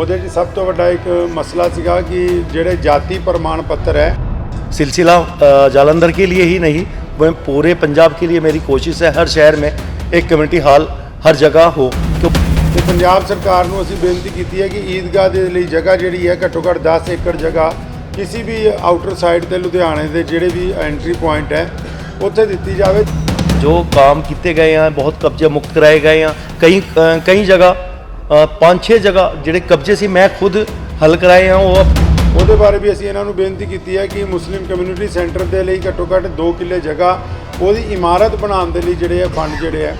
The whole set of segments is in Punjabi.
ਉਹਦੇ 'ਚ ਸਭ ਤੋਂ ਵੱਡਾ ਇੱਕ ਮਸਲਾ ਸੀਗਾ ਕਿ ਜਿਹੜੇ ਜਾਤੀ ਪ੍ਰਮਾਣ ਪੱਤਰ ਹੈ सिलसिला अ, जालंधर के लिए ही नहीं वह पूरे पंजाब के लिए मेरी कोशिश है हर शहर में एक कम्युनिटी हॉल हर जगह हो क्यों ਤੇ ਪੰਜਾਬ ਸਰਕਾਰ ਨੂੰ ਅਸੀਂ ਬੇਨਤੀ ਕੀਤੀ ਹੈ ਕਿ ਈਦਗਾਹ ਦੇ ਲਈ ਜਗ੍ਹਾ ਜਿਹੜੀ ਹੈ ਘੱਟੋ ਘੱਟ 10 ਏਕੜ ਜਗ੍ਹਾ ਕਿਸੇ ਵੀ ਆਊਟਰ ਸਾਈਡ ਤੇ ਲੁਧਿਆਣੇ ਦੇ ਜਿਹੜੇ ਵੀ ਐਂਟਰੀ ਪੁਆਇੰਟ ਹੈ ਉੱਥੇ ਦਿੱਤੀ ਜਾਵੇ जो काम किए गए हैं बहुत कब्जे मुक्त कराए गए हैं कई अ, कई जगह ਪੰਜ ਛੇ ਜਗ੍ਹਾ ਜਿਹੜੇ ਕਬਜ਼ੇ ਸੀ ਮੈਂ ਖੁਦ ਹੱਲ ਕਰਾਏ ਆ ਉਹ ਉਹਦੇ ਬਾਰੇ ਵੀ ਅਸੀਂ ਇਹਨਾਂ ਨੂੰ ਬੇਨਤੀ ਕੀਤੀ ਹੈ ਕਿ ਮੁਸਲਿਮ ਕਮਿਊਨਿਟੀ ਸੈਂਟਰ ਦੇ ਲਈ ਘੱਟੋ ਘੱਟ 2 ਕਿੱਲੇ ਜਗ੍ਹਾ ਉਹਦੀ ਇਮਾਰਤ ਬਣਾਉਣ ਦੇ ਲਈ ਜਿਹੜੇ ਆ ਫੰਡ ਜਿਹੜੇ ਆ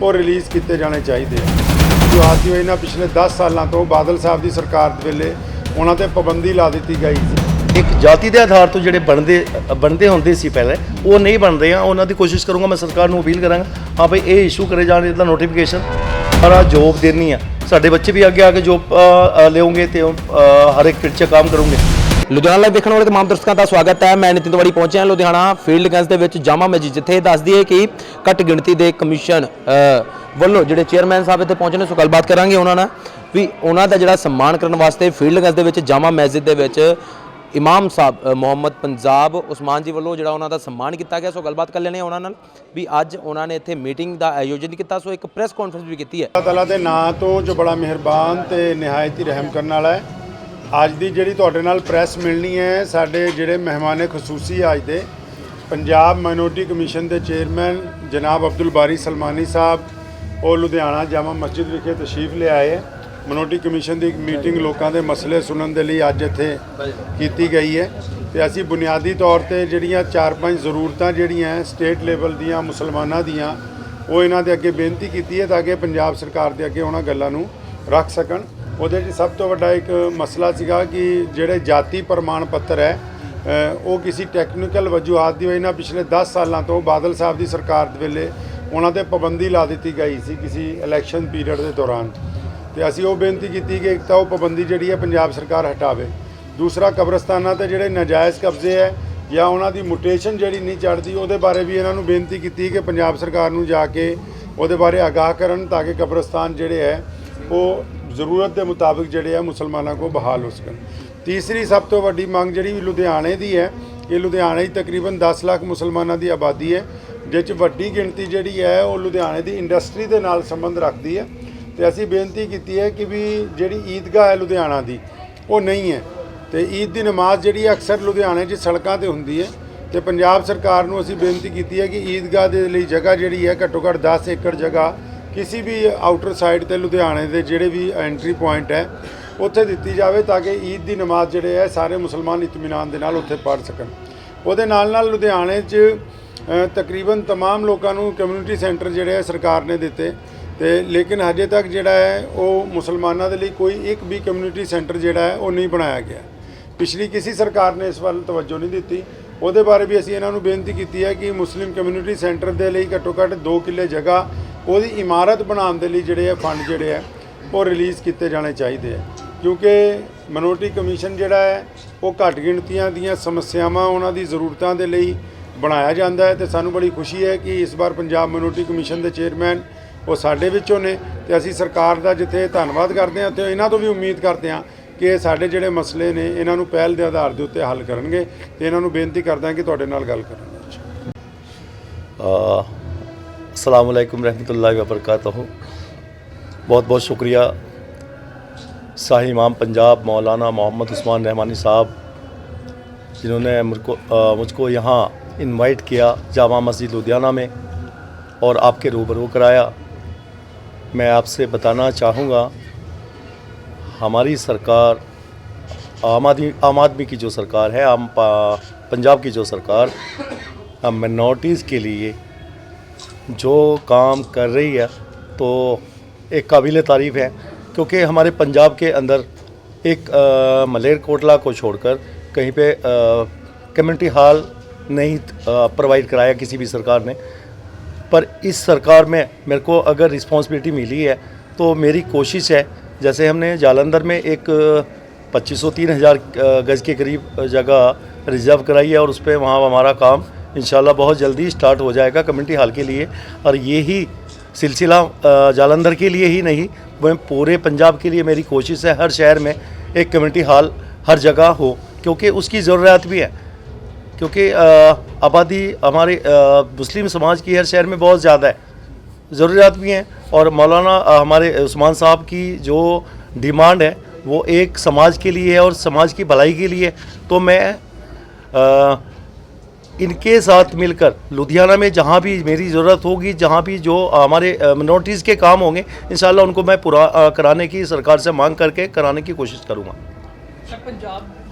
ਉਹ ਰਿਲੀਜ਼ ਕੀਤੇ ਜਾਣੇ ਚਾਹੀਦੇ ਆ। ਜੋ ਆਦੀ ਹੋਈ ਨਾ ਪਿਛਲੇ 10 ਸਾਲਾਂ ਤੋਂ ਬਾਦਲ ਸਾਹਿਬ ਦੀ ਸਰਕਾਰ ਦੇ ਵੇਲੇ ਉਹਨਾਂ ਤੇ ਪਾਬੰਦੀ ਲਾ ਦਿੱਤੀ ਗਈ ਸੀ। ਇੱਕ ਜਾਤੀ ਦੇ ਆਧਾਰ ਤੋਂ ਜਿਹੜੇ ਬਣਦੇ ਬਣਦੇ ਹੁੰਦੇ ਸੀ ਪਹਿਲੇ ਉਹ ਨਹੀਂ ਬਣਦੇ ਆ ਉਹਨਾਂ ਦੀ ਕੋਸ਼ਿਸ਼ ਕਰੂੰਗਾ ਮੈਂ ਸਰਕਾਰ ਨੂੰ ਅਪੀਲ ਕਰਾਂਗਾ ਹਾਂ ਭਾਈ ਇਹ ਇਸ਼ੂ ਕਰੇ ਜਾਣ ਇਹਦਾ ਨੋਟੀਫਿਕੇਸ਼ਨ ਸਾਰਾ ਜੋਬ ਦੇਣੀ ਆ। ਸਾਡੇ ਬੱਚੇ ਵੀ ਅੱਗੇ ਆ ਕੇ ਜੋਬ ਲਿਆਉਂਗੇ ਤੇ ਹਰ ਇੱਕ ਫਿਲਡ 'ਚ ਕੰਮ ਕਰੂੰਗੇ। ਲੁਧਿਆਣਾ ਲਾਈਵ ਦੇਖਣ ਵਾਲੇ ਤਮਾਮ ਦਰਸ਼ਕਾਂ ਦਾ ਸਵਾਗਤ ਹੈ। ਮੈਂ ਨਿਤਿਨ ਤਿਵਾੜੀ ਪਹੁੰਚਿਆ ਹਾਂ ਲੁਧਿਆਣਾ ਫੀਲਡਗੰਜ ਦੇ ਵਿੱਚ ਜਾਮਾ ਮਸਜਿਦ, ਜਿੱਥੇ ਦੱਸਦੀ ਹੈ ਕਿ ਘੱਟ ਗਿਣਤੀ ਦੇ ਕਮਿਸ਼ਨ ਵੱਲੋਂ ਜਿਹੜੇ ਚੇਅਰਮੈਨ ਸਾਹਿਬ ਇੱਥੇ ਪਹੁੰਚੇ ਨੇ, ਸੋ ਗੱਲਬਾਤ ਕਰਾਂਗੇ ਉਹਨਾਂ ਨਾਲ। ਵੀ ਉਹਨਾਂ ਦਾ ਜਿਹੜਾ ਸਨਮਾਨ ਕਰਨ ਵਾਸਤੇ ਫੀਲਡ ਫੀਲਡਗੰਜ ਦੇ ਵਿੱਚ, ਜਾਮਾ ਮਸਜਿਦ ਦੇ ਵਿੱਚ ਇਮਾਮ ਸਾਹਿਬ ਮੁਹੰਮਦ ਪੰਜਾਬ ਉਸਮਾਨ ਜੀ ਵੱਲੋਂ ਜਿਹੜਾ ਉਹਨਾਂ ਦਾ ਸਨਮਾਨ ਕੀਤਾ ਗਿਆ, ਸੋ ਗੱਲਬਾਤ ਕਰ ਲੈਣੇ ਉਹਨਾਂ ਨਾਲ ਵੀ ਅੱਜ ਉਹਨਾਂ ਨੇ ਇੱਥੇ ਮੀਟਿੰਗ ਦਾ ਆਯੋਜਨ ਕੀਤਾ, ਸੋ ਇੱਕ ਪ੍ਰੈਸ ਕਾਨਫਰੰਸ ਵੀ ਕੀਤੀ ਹੈ। ਅੱਲਾਹ ਤਾਲਾ ਦੇ ਨਾਂ ਤੋਂ ਜੋ ਬੜਾ ਮਿਹਰਬਾਨ ਤੇ ਨਿਹਾਇਤ ਹੀ ਰਹਿਮ ਕਰਨ ਵਾਲਾ ਹੈ, ਅੱਜ ਦੀ ਜਿਹੜੀ ਤੁਹਾਡੇ ਨਾਲ ਪ੍ਰੈਸ ਮਿਲਣੀ ਹੈ, ਸਾਡੇ ਜਿਹੜੇ ਮਹਿਮਾਨੇ ਖਸੂਸੀ ਅੱਜ ਦੇ, ਪੰਜਾਬ ਮਾਈਨੋਰਟੀ ਕਮਿਸ਼ਨ ਦੇ ਚੇਅਰਮੈਨ ਜਨਾਬ ਅਬਦੁਲ ਬਾਰੀ ਸਲਮਾਨੀ ਸਾਹਿਬ, ਉਹ ਲੁਧਿਆਣਾ ਜਾਮਾ ਮਸਜਿਦ ਵਿਖੇ ਤਸ਼ਰੀਫ ਲਿਆਏ ਹੈ। ਮਨੋਟੀ ਕਮਿਸ਼ਨ ਦੀ ਇੱਕ ਮੀਟਿੰਗ ਲੋਕਾਂ ਦੇ ਮਸਲੇ ਸੁਣਨ ਦੇ ਲਈ ਅੱਜ ਇੱਥੇ ਕੀਤੀ ਗਈ ਹੈ ਤੇ ਅਸੀਂ ਬੁਨਿਆਦੀ ਤੌਰ ਤੇ ਜਿਹੜੀਆਂ ਚਾਰ ਪੰਜ ਜ਼ਰੂਰਤਾਂ ਜਿਹੜੀਆਂ ਸਟੇਟ ਲੈਵਲ ਦੀਆਂ, ਮੁਸਲਮਾਨਾਂ ਦੀਆਂ, ਉਹ ਇਹਨਾਂ ਦੇ ਅੱਗੇ ਬੇਨਤੀ ਕੀਤੀ ਹੈ ਤਾਂ ਕਿ ਪੰਜਾਬ ਸਰਕਾਰ ਦੇ ਅੱਗੇ ਉਹਨਾਂ ਗੱਲਾਂ ਨੂੰ ਰੱਖ ਸਕਣ। ਉਹਦੇ 'ਚ ਸਭ ਤੋਂ ਵੱਡਾ ਇੱਕ ਮਸਲਾ ਸੀਗਾ ਕਿ ਜਿਹੜੇ ਜਾਤੀ ਪ੍ਰਮਾਣ ਪੱਤਰ ਹੈ ਉਹ ਕਿਸੇ ਟੈਕਨੀਕਲ ਵਜੂਹਾਤ ਦੀ ਵਜ੍ਹਾ ਨਾਲ ਪਿਛਲੇ 10 ਸਾਲਾਂ ਤੋਂ ਬਾਦਲ ਸਾਹਿਬ ਦੀ ਸਰਕਾਰ ਦੇ ਵੇਲੇ ਉਹਨਾਂ ਤੇ ਪਾਬੰਦੀ ਲਾ ਦਿੱਤੀ ਗਈ ਸੀ ਕਿਸੇ ਇਲੈਕਸ਼ਨ ਪੀਰੀਅਡ ਦੇ ਦੌਰਾਨ। ਤੇ ਅਸੀਂ ਉਹ ਬੇਨਤੀ ਕੀਤੀ ਕਿ ਇੱਕ ਤਾਂ ਉਹ ਪਾਬੰਦੀ ਜਿਹੜੀ ਹੈ ਪੰਜਾਬ ਸਰਕਾਰ ਹਟਾਵੇ। ਦੂਸਰਾ, ਕਬਰਸਤਾਨਾਂ ਤੇ ਜਿਹੜੇ ਨਾਜਾਇਜ਼ ਕਬਜ਼ੇ ਹੈ ਜਾਂ ਉਹਨਾਂ ਦੀ ਮੁਟੇਸ਼ਨ ਜਿਹੜੀ ਨਹੀਂ ਚੜਦੀ ਉਹਦੇ ਬਾਰੇ ਵੀ ਇਹਨਾਂ ਨੂੰ ਬੇਨਤੀ ਕੀਤੀ ਕਿ ਪੰਜਾਬ ਸਰਕਾਰ ਨੂੰ ਜਾ ਕੇ ਉਹਦੇ ਬਾਰੇ ਆਗਾਹ ਕਰਨ ਤਾਂ ਕਿ ਕਬਰਸਤਾਨ ਜਿਹੜੇ ਹੈ, ਉਹ ਜ਼ਰੂਰਤ ਦੇ ਮੁਤਾਬਿਕ ਜਿਹੜੇ ਆ ਮੁਸਲਮਾਨਾਂ ਕੋ ਬਹਾਲ ਹੋ ਸਕਣ। ਤੀਸਰੀ, ਸਭ ਤੋਂ ਵੱਡੀ ਮੰਗ ਜਿਹੜੀ ਲੁਧਿਆਣੇ ਦੀ ਹੈ ਕਿ ਲੁਧਿਆਣੇ 'ਚ ਤਕਰੀਬਨ 10 ਲੱਖ ਮੁਸਲਮਾਨਾਂ ਦੀ ਆਬਾਦੀ ਹੈ ਜਿਸ 'ਚ ਵੱਡੀ ਗਿਣਤੀ ਜਿਹੜੀ ਹੈ, ਉਹ ਲੁਧਿਆਣੇ ਦੀ ਇੰਡਸਟਰੀ ਦੇ ਨਾਲ ਸੰਬੰਧ ਰੱਖਦੀ ਹੈ। ਤੇ ਅਸੀਂ ਬੇਨਤੀ ਕੀਤੀ ਹੈ ਕਿ ਵੀ ਜਿਹੜੀ ਈਦਗਾਹ ਹੈ ਲੁਧਿਆਣਾ ਦੀ ਉਹ ਨਹੀਂ ਹੈ ਤੇ ਈਦ ਦੀ ਨਮਾਜ਼ ਜਿਹੜੀ ਹੈ ਅਕਸਰ ਲੁਧਿਆਣੇ 'ਚ ਸੜਕਾਂ ਤੇ ਹੁੰਦੀ ਹੈ ਤੇ ਪੰਜਾਬ ਸਰਕਾਰ ਨੂੰ ਅਸੀਂ ਬੇਨਤੀ ਕੀਤੀ ਹੈ ਕਿ ਈਦਗਾਹ ਦੇ ਲਈ ਜਗ੍ਹਾ ਜਿਹੜੀ ਹੈ ਘੱਟੋ ਘੱਟ 10 ਏਕੜ ਜਗ੍ਹਾ ਕਿਸੇ ਵੀ ਆਊਟਰ ਸਾਈਡ ਤੇ ਲੁਧਿਆਣੇ ਦੇ ਜਿਹੜੇ ਵੀ ਐਂਟਰੀ ਪੁਆਇੰਟ ਹੈ ਉੱਥੇ ਦਿੱਤੀ ਜਾਵੇ ਤਾਂ ਕਿ ਈਦ ਦੀ ਨਮਾਜ਼ ਜਿਹੜੇ ਹੈ ਸਾਰੇ ਮੁਸਲਮਾਨ ਇਤਮੀਨਾਨ ਦੇ ਨਾਲ ਉੱਥੇ ਪੜ੍ਹ ਸਕਣ ਉਹਦੇ ਨਾਲ ਨਾਲ ਲੁਧਿਆਣੇ 'ਚ ਅ, ਤਕਰੀਬਨ तमाम ਲੋਕਾਂ ਨੂੰ ਕਮਿਊਨਿਟੀ ਸੈਂਟਰ ਜਿਹੜੇ ਹੈ ਸਰਕਾਰ ਨੇ ਦਿੱਤੇ ਤੇ ਲੇਕਿਨ ਹਜੇ ਤੱਕ ਜਿਹੜਾ ਹੈ, ਉਹ ਮੁਸਲਮਾਨਾਂ ਦੇ ਲਈ ਕੋਈ ਇੱਕ ਵੀ ਕਮਿਊਨਿਟੀ ਸੈਂਟਰ ਜਿਹੜਾ ਹੈ, ਉਹ ਨਹੀਂ ਬਣਾਇਆ ਗਿਆ। ਪਿਛਲੀ ਕਿਸੇ ਸਰਕਾਰ ਨੇ ਇਸ ਵੱਲ ਤਵੱਜੋ ਨਹੀਂ ਦਿੱਤੀ। ਉਹਦੇ ਬਾਰੇ ਵੀ ਅਸੀਂ ਇਹਨਾਂ ਨੂੰ ਬੇਨਤੀ ਕੀਤੀ ਹੈ ਕਿ ਮੁਸਲਿਮ ਕਮਿਊਨਿਟੀ ਸੈਂਟਰ ਦੇ ਲਈ ਘੱਟੋ ਘੱਟ 2 ਕਿੱਲੇ ਜਗ੍ਹਾ ਉਹਦੀ ਇਮਾਰਤ ਬਣਾਉਣ ਦੇ ਲਈ ਜਿਹੜੇ ਹੈ ਫੰਡ ਜਿਹੜੇ ਹੈ ਉਹ ਰਿਲੀਜ਼ ਕੀਤੇ ਜਾਣੇ ਚਾਹੀਦੇ ਹੈ ਕਿਉਂਕਿ ਮਨੋਰਟੀ ਕਮਿਸ਼ਨ ਜਿਹੜਾ ਹੈ, ਉਹ ਘੱਟ ਗਿਣਤੀਆਂ ਦੀਆਂ ਸਮੱਸਿਆਵਾਂ ਉਹਨਾਂ ਦੀ ਜ਼ਰੂਰਤਾਂ ਦੇ ਲਈ ਬਣਾਇਆ ਜਾਂਦਾ ਹੈ ਤੇ ਸਾਨੂੰ ਬੜੀ ਖੁਸ਼ੀ ਹੈ ਕਿ ਇਸ ਵਾਰ ਪੰਜਾਬ ਮਨੋਰਟੀ ਕਮਿਸ਼ਨ ਦੇ ਚੇਅਰਮੈਨ ਉਹ ਸਾਡੇ ਵਿੱਚੋਂ ਨੇ ਤੇ ਅਸੀਂ ਸਰਕਾਰ ਦਾ ਜਿੱਥੇ ਧੰਨਵਾਦ ਕਰਦੇ ਹਾਂ ਤੇ ਇਹਨਾਂ ਤੋਂ ਵੀ ਉਮੀਦ ਕਰਦੇ ਹਾਂ ਕਿ ਇਹ ਸਾਡੇ ਜਿਹੜੇ ਮਸਲੇ ਨੇ ਇਹਨਾਂ ਨੂੰ ਪਹਿਲ ਦੇ ਆਧਾਰ ਦੇ ਉੱਤੇ ਹੱਲ ਕਰਨਗੇ ਤੇ ਇਹਨਾਂ ਨੂੰ ਬੇਨਤੀ ਕਰਦਾ ਕਿ ਤੁਹਾਡੇ ਨਾਲ ਗੱਲ ਕਰਨਗੇ अस्सलाम वालेकुम रहमतुल्लाहि व बरकातहू बहुत बहुत शुक्रिया शाही इमाम पंजाब मौलाना मोहम्मद उस्मान रहमानी साहब जिन्होंने मुझको अ, मुझको यहाँ इनवाइट किया जामा मस्जिद लुधियाना में और आपके रूबरू कराया मैं आपसे बताना चाहूँगा, हमारी सरकार, आम आदमी आम आदमी की जो सरकार है, आम पंजाब की जो सरकार मिनॉरिटीज़ के लिए जो काम कर रही है तो एक काबिल तारीफ़ है, क्योंकि हमारे पंजाब के अंदर एक मलेर कोटला को छोड़कर कहीं पे कम्युनिटी हॉल नहीं प्रोवाइड कराया किसी भी सरकार ने। पर इस सरकार में मेरे को अगर रिस्पॉन्सिबिलिटी मिली है तो मेरी कोशिश है, जैसे हमने जालंधर में एक पच्चीस सौ तीन हज़ार गज़ के करीब जगह रिज़र्व कराई है और उस पर वहाँ हमारा काम इंशाल्लाह बहुत जल्दी स्टार्ट हो जाएगा कम्युनिटी हॉल के लिए। और ये ही सिलसिला जालंधर के लिए ही नहीं मैं पूरे पंजाब के लिए मेरी कोशिश है, हर शहर में एक कम्युनिटी हॉल हर जगह हो, क्योंकि उसकी ज़रूरत भी है। क्योंकि आबादी हमारे मुस्लिम समाज की हर शहर में बहुत ज़्यादा है ज़रूरियात भी हैं और मौलाना हमारे उस्मान साहब की जो डिमांड है वो एक समाज के लिए है और समाज की भलाई के लिए। तो मैं अ, इनके साथ मिलकर लुधियाना में जहाँ भी मेरी ज़रूरत होगी जहाँ भी जो हमारे मिनोरिटीज़ के काम होंगे इन उनको मैं पूरा कराने की सरकार से मांग करके कराने की कोशिश करूँगा ਸਰ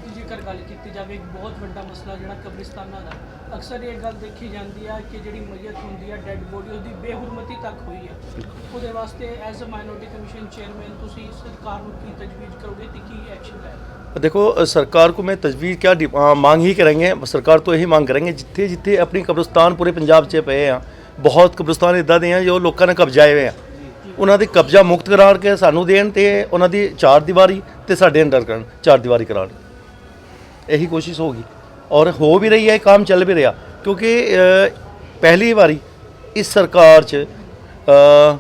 ਜਾਵੇ ਇੱਕ ਬਹੁਤ ਵੱਡਾ ਮਸਲਾ ਜਿਹੜਾ ਕਬਰਿਸਤਾਨਾਂ ਦਾ ਅਕਸਰ ਇਹ ਗੱਲ ਦੇਖੀ ਜਾਂਦੀ ਆ ਕਿ ਜਿਹੜੀ ਮਈਤ ਹੁੰਦੀ ਆ ਡੈੱਡ ਬੋਡੀ ਉਹਦੀ ਬੇਹੁਰਮਤੀ ਤੱਕ ਹੋਈ ਆ ਉਹਦੇ ਵਾਸਤੇ as a minority commission chairman ਤੁਸੀਂ ਸਰਕਾਰ ਨੂੰ ਕੀ ਤਜਵੀਜ਼ ਕਰੋਗੇ ਤੇ ਕੀ ਐਕਸ਼ਨ ਲੈਣਗੇ देखो अ, सरकार को मैं तजवीज़ क्या डि- अ, मांग ही करेंगे सरकार तो यही मांग करेंगे जिथे जिथे अपनी कब्रिस्तान पूरे पंजाब 'ਚ ਪਏ ਆ ਬਹੁਤ ਕਬਰਿਸਤਾਨ ਇਦਾਂ ਦੇ ਆ ਜੋ ਲੋਕਾਂ ਨੇ ਕਬਜ਼ਾਏ ਹੋਏ ਆ ਉਹਨਾਂ ਦੇ ਕਬਜ਼ਾ ਮੁਕਤ ਕਰਾ ਕੇ ਸਾਨੂੰ ਦੇਣ ਤੇ ਉਹਨਾਂ ਦੀ ਚਾਰ ਦੀਵਾਰੀ ਤੇ ਸਾਡੇ ਅੰਡਰ ਕਰਨ ਚਾਰ ਦੀਵਾਰੀ ਕਰਾਉਣ ਇਹੀ ਕੋਸ਼ਿਸ਼ ਹੋਗੀ ਔਰ ਹੋ ਵੀ ਰਹੀ ਹੈ ਕੰਮ ਚੱਲ ਵੀ ਰਿਹਾ। ਕਿਉਂਕਿ ਪਹਿਲੀ ਵਾਰੀ ਇਸ ਸਰਕਾਰ 'ਚ ਅ,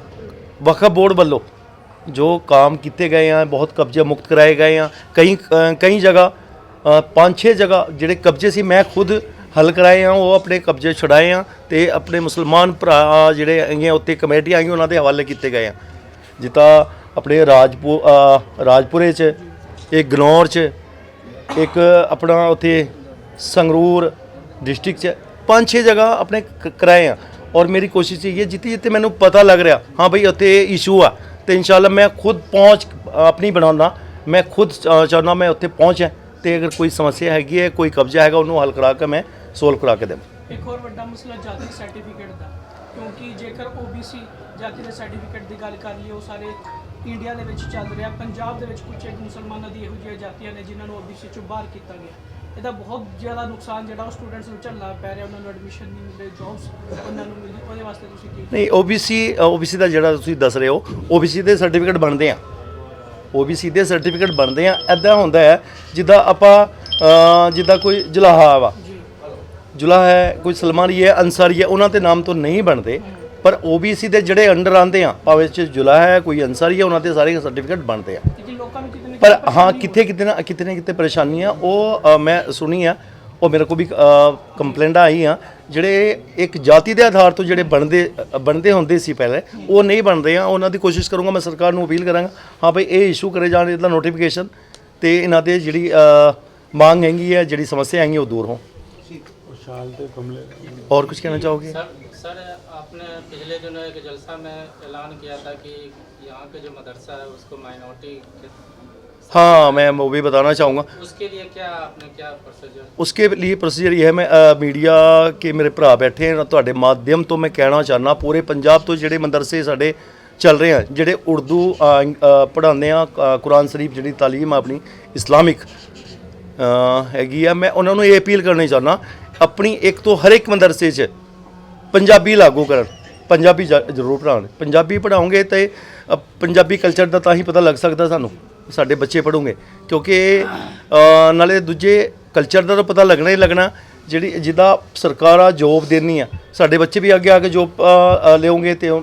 ਵਕਫ ਬੋਰਡ ਵੱਲੋਂ ਜੋ ਕੰਮ ਕੀਤੇ ਗਏ ਆ ਬਹੁਤ ਕਬਜ਼ੇ ਮੁਕਤ ਕਰਾਏ ਗਏ ਆ ਕਈ ਕਈ ਜਗ੍ਹਾ ਪੰਜ ਛੇ ਜਗ੍ਹਾ ਜਿਹੜੇ ਕਬਜ਼ੇ ਸੀ ਮੈਂ ਖੁਦ ਹੱਲ ਕਰਾਏ ਆ ਉਹ ਆਪਣੇ ਕਬਜ਼ੇ ਛੁਡਾਏ ਆ ਤੇ ਆਪਣੇ ਮੁਸਲਮਾਨ ਭਰਾ ਜਿਹੜੇ ਹੈਗੇ ਆ ਉੱਤੇ ਕਮੇਟੀਆਂ ਆਈਆਂ ਉਹਨਾਂ ਦੇ ਹਵਾਲੇ ਕੀਤੇ ਗਏ ਆ। ਜਿੱਦਾਂ ਆਪਣੇ ਰਾਜਪੁਰ ਰਾਜਪੁਰੇ 'ਚ ਇਹ ਗਨੌਰ 'ਚ ਇੱਕ ਆਪਣਾ ਉੱਥੇ ਸੰਗਰੂਰ ਡਿਸਟ੍ਰਿਕਟ 'ਚ ਪੰਜ ਛੇ ਜਗ੍ਹਾ ਆਪਣੇ ਕਰਾਏ ਆ। ਔਰ ਮੇਰੀ ਕੋਸ਼ਿਸ਼ ਇਹ ਹੈ, ਜਿੱਥੇ ਜਿੱਥੇ ਮੈਨੂੰ ਪਤਾ ਲੱਗ ਰਿਹਾ, ਹਾਂ ਭਈ ਉੱਥੇ ਇਸ਼ੂ ਆ, ਤੇ ਇਨਸ਼ਾਅੱਲਾ ਮੈਂ ਖੁਦ ਪਹੁੰਚ ਆਪਣੀ ਬਣਾਉਂਦਾ, ਮੈਂ ਖੁਦ ਚਾਹੁੰਦਾ ਮੈਂ ਉੱਥੇ ਪਹੁੰਚਾਂ, ਤੇ ਅਗਰ ਕੋਈ ਸਮੱਸਿਆ ਹੈਗੀ ਹੈ, ਕੋਈ ਕਬਜ਼ਾ ਹੈਗਾ, ਉਹਨੂੰ ਹੱਲ ਕਰਾ ਕੇ ਮੈਂ ਸੋਲਵ ਕਰਾ ਕੇ ਦੇਵਾਂ। ਇੱਕ ਹੋਰ ਵੱਡਾ ਮਸਲਾ ਜਾਤੀ ਸਰਟੀਫਿਕੇਟ ਦਾ, ਕਿਉਂਕਿ ਜੇਕਰ OBC ਜਾਤੀ ਦੇ ਸਰਟੀਫਿਕੇਟ ਦੀ ਗੱਲ ਕਰ ਲਈਏ, ਉਹ ਸਾਰੇ ਇੰਡੀਆ ਦੇ ਵਿੱਚ ਚੱਲ ਰਿਹਾ ਪੰਜਾਬ ਦੇ ਵਿੱਚ ਕੁਝ ਇੱਕ ਮੁਸਲਮਾਨਾਂ ਦੀ ਇਹੋ ਜਿਹੀਆਂ ਜਾਤੀਆਂ ਨੇ ਜਿਨ੍ਹਾਂ ਨੂੰ OBC ਚੋਂ ਬਾਹਰ ਕੀਤਾ ਗਿਆ। ਇਹਦਾ ਬਹੁਤ ਜ਼ਿਆਦਾ ਨੁਕਸਾਨ ਜਿਹੜਾ ਉਹ ਸਟੂਡੈਂਟਸ ਨੂੰ ਝੱਲਣਾ ਪੈ ਰਿਹਾ ਉਹਨਾਂ ਨੂੰ ਐਡਮਿਸ਼ਨ ਨਹੀਂ ਮਿਲ ਰਹੀ ਜੌਬਸ ਉਹਨਾਂ ਨੂੰ ਮਿਲਦੀ ਉਹਦੇ ਵਾਸਤੇ ਤੁਸੀਂ ਕੀ ਨਹੀਂ OBC OBC ਦਾ ਜਿਹੜਾ ਤੁਸੀਂ ਦੱਸ ਰਹੇ ਹੋ OBC ਦੇ ਸਰਟੀਫਿਕੇਟ ਬਣਦੇ ਆ। OBC ਦੇ ਸਰਟੀਫਿਕੇਟ ਬਣਦੇ ਆ। ਐਦਾਂ ਹੁੰਦਾ ਹੈ ਜਿੱਦਾਂ ਆਪਾਂ ਜਿੱਦਾਂ ਕੋਈ ਜੁਲਾਹਾ ਵਾ। ਜੁਲਾਹਾ ਹੈ ਕੋਈ ਸਲਮਾਨੀ ਹੈ ਅਨਸਾਰੀ ਹੈ ਉਹਨਾਂ ਦੇ ਨਾਮ ਤੋਂ ਨਹੀਂ ਬਣਦੇ। ਪਰ OBC ਦੇ ਜਿਹੜੇ ਅੰਡਰ ਆਂਦੇ ਆ ਭਾਵੇਂ ਚ ਜੁਲਾ ਹੈ ਕੋਈ ਅੰਸਰੀ ਹੈ ਉਹਨਾਂ ਦੇ ਸਾਰੇ ਸਰਟੀਫਿਕੇਟ ਬਣਦੇ ਆ। ਪਰ ਹਾਂ ਕਿੱਥੇ ਕਿਤੇ ਨਾ ਕਿਤੇ ਨਾ ਕਿਤੇ ਪਰੇਸ਼ਾਨੀ ਆ। ਉਹ ਮੈਂ ਸੁਣੀ ਆ ਉਹ ਮੇਰੇ ਕੋਲ ਵੀ ਕੰਪਲੇਂਟਾਂ ਆਈ ਆ। ਜਿਹੜੇ ਇੱਕ ਜਾਤੀ ਦੇ ਆਧਾਰ ਤੋਂ ਜਿਹੜੇ ਬਣਦੇ ਬਣਦੇ ਹੁੰਦੇ ਸੀ ਪਹਿਲੇ ਉਹ ਨਹੀਂ ਬਣਦੇ ਆ। ਉਹਨਾਂ ਦੀ ਕੋਸ਼ਿਸ਼ ਕਰੂੰਗਾ ਮੈਂ ਸਰਕਾਰ ਨੂੰ ਅਪੀਲ ਕਰਾਂਗਾ। ਹਾਂ ਭਈ ਇਹ ਇਸ਼ੂ ਕਰੇ ਜਾਣ ਇਹਦਾ ਨੋਟੀਫਿਕੇਸ਼ਨ ਤੇ ਇਹਨਾਂ ਦੇ ਜਿਹੜੀ ਮੰਗ ਹੈਗੀ ਹੈ ਜਿਹੜੀ ਸਮੱਸਿਆ ਹੈਗੀ ਉਹ ਦੂਰ ਹੋ ਔਰ ਕੁਝ ਕਹਿਣਾ ਚਾਹੋਗੇ? सर आपने पिछले जो एक जलसा में ऐलान किया था कि यहाँ के जो मदरसा है उसको माइनॉरिटी हाँ मैं वो भी बताना चाहूँगा उसके लिए क्या आपने क्या प्रोसीजर उसके लिए प्रोसीजर ये है मैं आ, ਮੀਡੀਆ ਕੇ ਮੇਰੇ ਭਰਾ ਬੈਠੇ ਹਨ ਤੁਹਾਡੇ ਮਾਧਿਅਮ ਤੋਂ ਮੈਂ ਕਹਿਣਾ ਚਾਹਨਾ ਪੂਰੇ ਪੰਜਾਬ ਤੋਂ ਜਿਹੜੇ ਮਦਰਸੇ ਸਾਡੇ ਚੱਲ ਰਹੇ ਆ ਜਿਹੜੇ ਉਰਦੂ ਪੜਾਉਂਦੇ ਆ ਕੁਰਾਨ ਸ਼ਰੀਫ ਜਿਹੜੀ تعلیم ਆਪਣੀ ਇਸਲਾਮਿਕ ਹੈਗੀ ਆ ਮੈਂ ਉਹਨਾਂ ਨੂੰ ਇਹ ਅਪੀਲ ਕਰਨੀ ਚਾਹਨਾ ਆਪਣੀ ਇੱਕ ਤੋਂ ਹਰ ਮਦਰਸੇ 'ਚ ਪੰਜਾਬੀ ਲਾਗੂ ਕਰਨ। ਪੰਜਾਬੀ ਜ- ਜ਼ਰੂਰ ਪੜ੍ਹਾਉਣ। ਪੰਜਾਬੀ ਪੜ੍ਹਾਉਂਗੇ ਤੇ ਅ, ਪੰਜਾਬੀ ਕਲਚਰ ਦਾ ਤਾਂ ਹੀ ਪਤਾ ਲੱਗ ਸਕਦਾ ਸਾਨੂੰ। ਸਾਡੇ ਬੱਚੇ ਪੜ੍ਹੋਗੇ। ਕਿਉਂਕਿ ਅ, ਨਾਲੇ ਦੂਜੇ ਕਲਚਰ ਦਾ ਤਾਂ ਪਤਾ ਲੱਗਣਾ ਹੀ ਲੱਗਣਾ। ਜਿਹੜੀ ਜਿੱਦਾਂ ਸਰਕਾਰਾਂ ਜੋਬ ਦੇਣੀ ਆ। ਸਾਡੇ ਬੱਚੇ ਵੀ ਅੱਗੇ ਆ ਕੇ ਜੋਬ ਲਿਆਉਂਗੇ ਤੇ ਅ,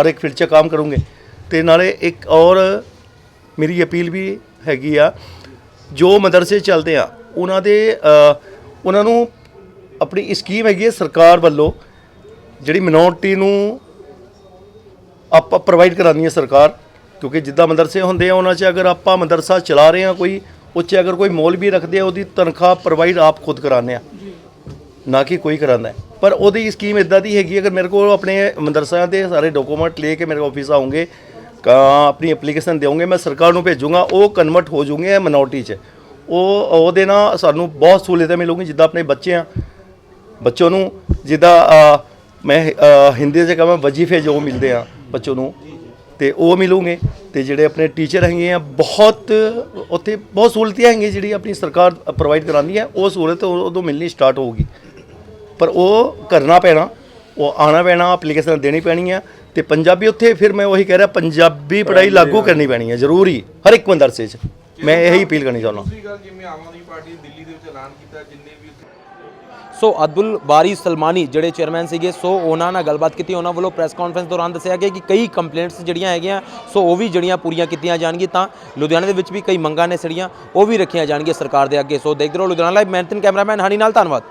ਹਰ ਇੱਕ ਫੀਲਡ 'ਚ ਕੰਮ ਕਰੂੰਗੇ। ਤੇ ਨਾਲੇ ਇੱਕ ਔਰ ਮੇਰੀ ਅਪੀਲ ਵੀ ਹੈਗੀ ਆ ਜੋ ਮਦਰਸੇ ਚੱਲਦੇ ਆ ਉਹਨਾਂ ਦੇ ਅ, ਉਹਨਾਂ ਨੂੰ ਆਪਣੀ ਸਕੀਮ ਹੈਗੀ ਹੈ ਸਰਕਾਰ ਵੱਲੋਂ ਜਿਹੜੀ ਮਿਨੋਰਟੀ ਨੂੰ ਆਪਾਂ ਪ੍ਰੋਵਾਈਡ ਕਰਾਉਂਦੀ ਹੈ ਸਰਕਾਰ, ਕਿਉਂਕਿ ਜਿੱਦਾਂ ਮਦਰਸੇ ਹੁੰਦੇ ਆ, ਉਹਨਾਂ 'ਚ ਅਗਰ ਆਪਾਂ ਮਦਰਸਾ ਚਲਾ ਰਹੇ ਆ ਕੋਈ ਉਹ 'ਚ ਅਗਰ ਕੋਈ ਮੌਲਵੀ ਰੱਖਦੇ ਆ, ਉਹਦੀ ਤਨਖਾਹ ਪ੍ਰੋਵਾਈਡ ਆਪ ਖੁਦ ਕਰਾਉਂਦੇ ਆ। ਨਾ ਕਿ ਕੋਈ ਕਰਾਉਂਦਾ ਪਰ ਉਹਦੀ ਸਕੀਮ ਇਦਾਂ ਦੀ ਹੈਗੀ ਅਗਰ ਮੇਰੇ ਕੋਲ ਆਪਣੇ ਮਦਰਸਿਆਂ ਦੇ ਸਾਰੇ ਡਾਕੂਮੈਂਟ ਲੈ ਕੇ ਮੇਰੇ ਆਫਿਸ ਆਉਂਗੇ ਕਾ- ਆਪਣੀ ਐਪਲੀਕੇਸ਼ਨ ਦੇਵਾਂਗੇ ਮੈਂ ਸਰਕਾਰ ਨੂੰ ਭੇਜੂੰਗਾ, ਉਹ ਕਨਵਰਟ ਹੋ ਜੂਗੇ ਮਿਨੋਰਟੀ 'ਚ। ਉਹ, ਉਹਦੇ ਨਾਲ ਸਾਨੂੰ ਬਹੁਤ ਸਹੂਲਤਾਂ ਮਿਲੂਗੀ, ਜਿੱਦਾਂ ਆਪਣੇ ਬੱਚੇ ਆ, ਬੱਚੋਂ ਨੂੰ, ਜਿੱਦਾਂ ਮੈਂ ਅ, ਹਿੰਦੀ 'ਚ ਕਹਾਂ ਵਜੀਫੇ ਜੋ ਮਿਲਦੇ ਆ ਬੱਚੋਂ ਨੂੰ ਤੇ ਉਹ ਮਿਲੂਗੇ ਤੇ ਜਿਹੜੇ ਆਪਣੇ ਟੀਚਰ ਹੈਗੇ ਆ ਬਹੁਤ ਉੱਥੇ ਬਹੁਤ ਸਹੂਲਤਾਂ ਹੈਗੀਆਂ ਜਿਹੜੀ ਆਪਣੀ ਸਰਕਾਰ ਪ੍ਰੋਵਾਈਡ ਕਰਾਉਂਦੀ ਹੈ ਉਹ ਸਹੂਲਤ ਉਦੋਂ ਉਦੋਂ ਮਿਲਣੀ ਸਟਾਰਟ ਹੋਊਗੀ। ਪਰ ਉਹ ਕਰਨਾ ਪੈਣਾ ਉਹ ਆਣਾ ਪੈਣਾ ਐਪਲੀਕੇਸ਼ਨ ਦੇਣੀ ਪੈਣੀ ਆ ਤੇ ਪੰਜਾਬੀ ਉੱਥੇ ਫਿਰ ਮੈਂ ਉਹੀ ਕਹਿ ਰਿਹਾ ਪੰਜਾਬੀ ਪੜ੍ਹਾਈ ਲਾਗੂ ਕਰਨੀ ਪੈਣੀ ਹੈ ਜ਼ਰੂਰੀ ਹਰ ਇੱਕ ਮਦਰਸੇ 'ਚ ਮੈਂ ਇਹੀ ਅਪੀਲ ਕਰਨੀ ਚਾਹੁੰਦਾ। ਦੂਸਰੀ ਗੱਲ ਜਿਵੇਂ ਆਮ ਆਦਮੀ ਪਾਰਟੀ ਨੇ ਦਿੱਲੀ ਦੇ ਵਿੱਚ ਐਲਾਨ ਕੀਤਾ ਜਿੰਨੇ ਵੀ ਉੱਥੇ ਸੋ ਅਬਦੁਲ ਬਾਰੀ ਸਲਮਾਨੀ ਜਿਹੜੇ ਚੇਅਰਮੈਨ ਸੀਗੇ, ਸੋ ਉਹਨਾਂ ਨਾਲ ਗੱਲਬਾਤ ਕੀਤੀ, ਉਹਨਾਂ ਵੱਲੋਂ ਪ੍ਰੈਸ ਕਾਨਫਰੰਸ ਦੌਰਾਨ ਦੱਸਿਆ ਗਿਆ ਕਿ ਕਈ ਕੰਪਲੇਂਟਸ ਜਿਹੜੀਆਂ ਹੈਗੀਆਂ, ਸੋ ਉਹ ਵੀ ਜਿਹੜੀਆਂ ਪੂਰੀਆਂ ਕੀਤੀਆਂ ਜਾਣਗੀਆਂ, ਤਾਂ ਲੁਧਿਆਣਾ ਦੇ ਵਿੱਚ ਵੀ ਕਈ ਮੰਗਾਂ ਨੇ ਸੜੀਆਂ, ਉਹ ਵੀ ਰੱਖੀਆਂ ਜਾਣਗੀਆਂ ਸਰਕਾਰ ਦੇ ਅੱਗੇ। ਸੋ ਦੇਖਦੇ ਰਹੋ ਲੁਧਿਆਣਾ ਲਾਈਵ ਮੈਂ ਕੈਮਰਾਮੈਨ, ਹਨੀ ਨਾਲ ਧੰਨਵਾਦ।